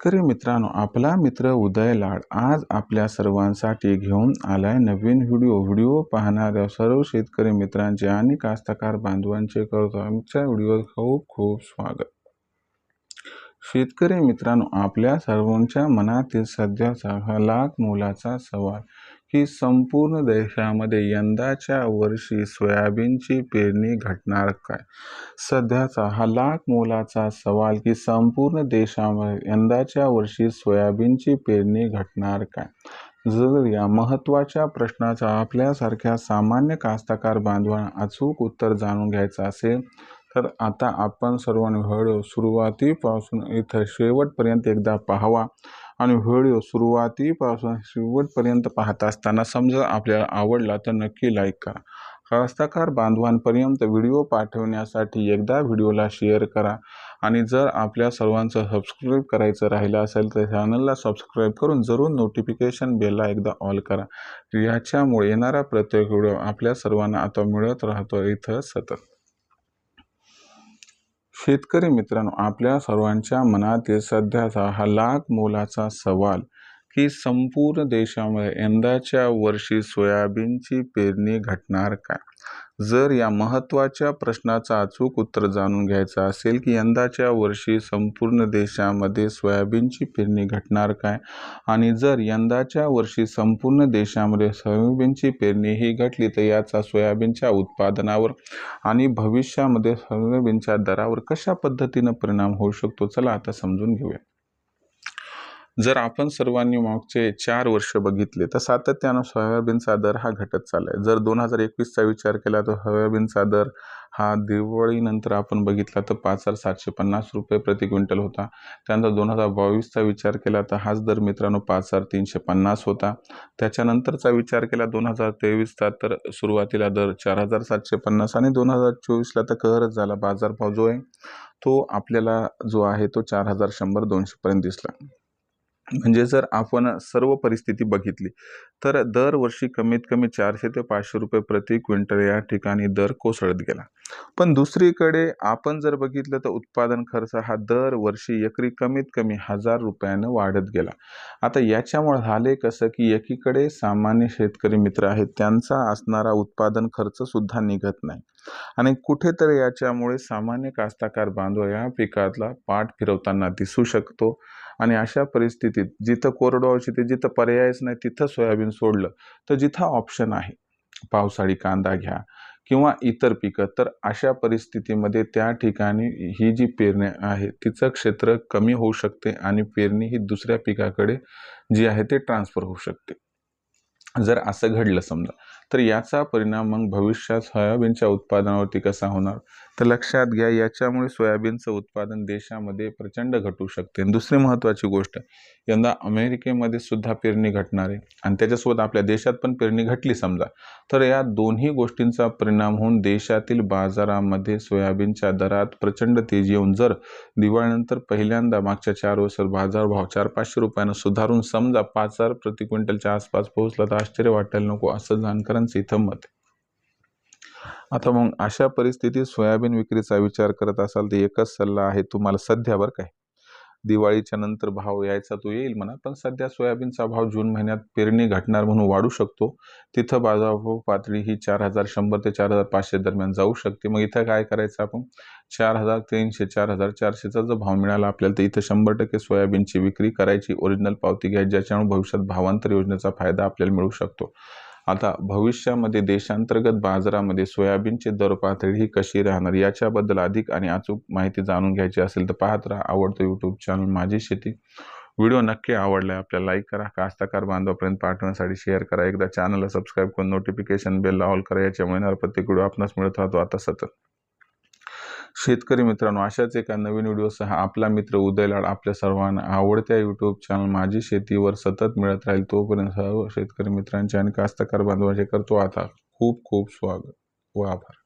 शेतकरी मित्रांनो आपला मित्र उदय लाड आज आपल्या सर्वांसाठी घेऊन आलाय नवीन व्हिडिओ. व्हिडिओ पाहणाऱ्या सर्व शेतकरी मित्रांचे आणि कास्तकार बांधवांचे करतो आमच्या व्हिडिओत खूप खूप स्वागत. शेतकरी मित्रांनो आपल्या सर्वांच्या मनातील सध्याचा हा लाख मोलाचा सवाल. की संपूर्ण देशामध्ये यंदाच्या वर्षी सोयाबीनची पेरणी घटणार काय? सध्याचा हा लाख मोलाचा सवाल की संपूर्ण देशामध्ये यंदाच्या वर्षी सोयाबीनची पेरणी घटणार काय? जर या महत्त्वाच्या प्रश्नाचा आपल्यासारख्या सामान्य कास्तकार बांधवांना अचूक उत्तर जाणून घ्यायचं असेल तर आता आपण सर्वांनी व्हिडिओ सुरुवातीपासून इथं शेवटपर्यंत एकदा पाहावा आणि व्हिडिओ सुरुवातीपासून शेवटपर्यंत पाहत असताना समजा आपल्याला आवडला तर नक्की लाईक करा. हस्तकार बांधवांपर्यंत व्हिडिओ पाठवण्यासाठी एकदा व्हिडिओला शेअर करा. आणि जर आपल्या सर्वांचं सबस्क्राईब करायचं राहिलं असेल तर चॅनलला सबस्क्राईब करून जरूर नोटिफिकेशन बेलला एकदा ऑल करा. याच्यामुळे येणारा प्रत्येक व्हिडिओ आपल्या सर्वांना आता मिळत राहतो इथं सतत. शेतकरी मित्रांनो आपल्या सर्वांच्या मनातील सध्याचा हा लाख मोलाचा सवाल की संपूर्ण देशामध्ये यंदाच्या वर्षी सोयाबीनची पेरणी घटणार काय? जर या महत्त्वाच्या प्रश्नाचा अचूक उत्तर जाणून घ्यायचं असेल की यंदाच्या वर्षी संपूर्ण देशामध्ये सोयाबीनची पेरणी घटणार काय? आणि जर यंदाच्या वर्षी संपूर्ण देशामध्ये सोयाबीनची पेरणी ही घटली तर याचा सोयाबीनच्या उत्पादनावर आणि भविष्यामध्ये सोयाबीनच्या दरावर कशा पद्धतीनं परिणाम होऊ शकतो? चला आता समजून घेऊया. जर आपण सर्वांनी मागचे चार वर्ष बघितले तर सातत्यानं सोयाबीनचा दर हा घटत चाललाय. जर दोन हजार एकवीसचा विचार केला तर सोयाबीनचा दर हा दिवाळीनंतर आपण बघितला तर पाच हजार सातशे पन्नास रुपये प्रति क्विंटल होता. त्यानंतर दोन हजार बावीसचा विचार केला तर हाच दर मित्रांनो पाच हजार तीनशे पन्नास होता. त्याच्यानंतरचा विचार केला दोन हजार तेवीसचा तर सुरुवातीला दर चार हजार सातशे पन्नास आणि दोन हजार चोवीसला तर कहरच झाला बाजारभाव जो आहे तो आपल्याला जो आहे तो चार हजार शंभर दोनशेपर्यंत दिसला. म्हणजे जर आपण सर्व परिस्थिती बघितली तर दरवर्षी कमीत कमी चारशे ते पाचशे रुपये प्रति क्विंटल या ठिकाणी दर कोसळत गेला. पण दुसरीकडे आपण जर बघितलं तर उत्पादन खर्च हा दरवर्षी एकरी कमीत कमी हजार रुपयानं वाढत गेला. आता याच्यामुळे झाले कसं की एकीकडे सामान्य शेतकरी मित्र आहेत त्यांचा असणारा उत्पादन खर्चसुद्धा निघत नाही. आणि कुठेतरी याच्यामुळे सामान्य कास्ताकार बांधव या पिकातला पाठ फिरवताना दिसू शकतो. आणि अशा परिस्थितीत जिथं कोरडवाहू शेती जिथं पर्यायच नाही तिथं सोयाबीन सोडलं तर जिथं ऑप्शन आहे पावसाळी कांदा घ्या किंवा इतर पिकं तर अशा परिस्थितीमध्ये त्या ठिकाणी ही जी पेरणी आहे तिचं क्षेत्र कमी होऊ शकते आणि पेरणी ही दुसऱ्या पिकाकडे जी आहे ते ट्रान्सफर होऊ शकते. जर असं घडलं समजा तर याचा परिणाम मग भविष्यात सोयाबीनच्या उत्पादनावरती कसा होणार? तर लक्षात घ्या याच्यामुळे सोयाबीनचं उत्पादन देशामध्ये प्रचंड घटू शकते. दुसरी महत्त्वाची गोष्ट यंदा अमेरिकेमध्ये सुद्धा पेरणी घटणार आहे. आणि त्याच्यासोबत आपल्या देशात पण पेरणी घटली समजा. तर या दोन्ही गोष्टींचा परिणाम होऊन देशातील बाजारामध्ये सोयाबीनच्या दरात प्रचंड तेजी येऊन जर दिवाळीनंतर पहिल्यांदा मागच्या चार वर्षात बाजारभाव चार पाचशे रुपयानं सुधारून समजा पाच हजार प्रति क्विंटलच्या आसपास पोहोचला तर आश्चर्य वाटायला नको. असं जाणकार जाणकारांचं इथं मत आता मग अशा परिस्थितीत सोयाबीन विक्रीचा विचार करत असाल तर एकच सल्ला आहे तुम्हाला सध्या बरं काय? दिवाळीच्या नंतर भाव यायचा तो येईल म्हणा पण सध्या सोयाबीनचा भाव जून महिन्यात पेरणी घटणार म्हणून वाढू शकतो. तिथं बाजारभाव पातळी ही चार हजार शंभर ते चार हजार पाचशे दरम्यान जाऊ शकते. मग इथं काय करायचं आपण? चार हजार तीनशे चार हजार चारशेचा जर भाव मिळाला आपल्याला तर इथं शंभर टक्के सोयाबीनची विक्री करायची ओरिजिनल पावती घ्यायची ज्याच्यामुळे भविष्यात भावांतर योजनेचा फायदा आपल्याला मिळू शकतो. आता भविष्यामध्ये देशांतर्गत बाजारामध्ये सोयाबीनची दर पातळी ही कशी राहणार याच्याबद्दल अधिक आणि अचूक माहिती जाणून घ्यायची असेल तर पाहत राहा आवडतो यूट्यूब चॅनल माझी शेती. व्हिडिओ नक्की आवडला आपल्याला लाईक करा कास्तकार बांधवापर्यंत पाठवण्यासाठी शेअर करा. एकदा चॅनलला सबस्क्राईब करून नोटिफिकेशन बेलला ऑल करा याच्यामुळे प्रत्येक व्हिडिओ आपणास मिळत राहतो. आता सतत. शेतकरी मित्रांनो अशाच एका नवीन व्हिडिओसह आपला मित्र उदयलाड आपल्या सर्वांना आवडत्या यूट्यूब चॅनल माझी शेतीवर सतत मिळत राहील. तोपर्यंत सर्व शेतकरी मित्रांचे आणि कास्तकार बांधवांचे करतो आता खूप खूप स्वागत व आभार.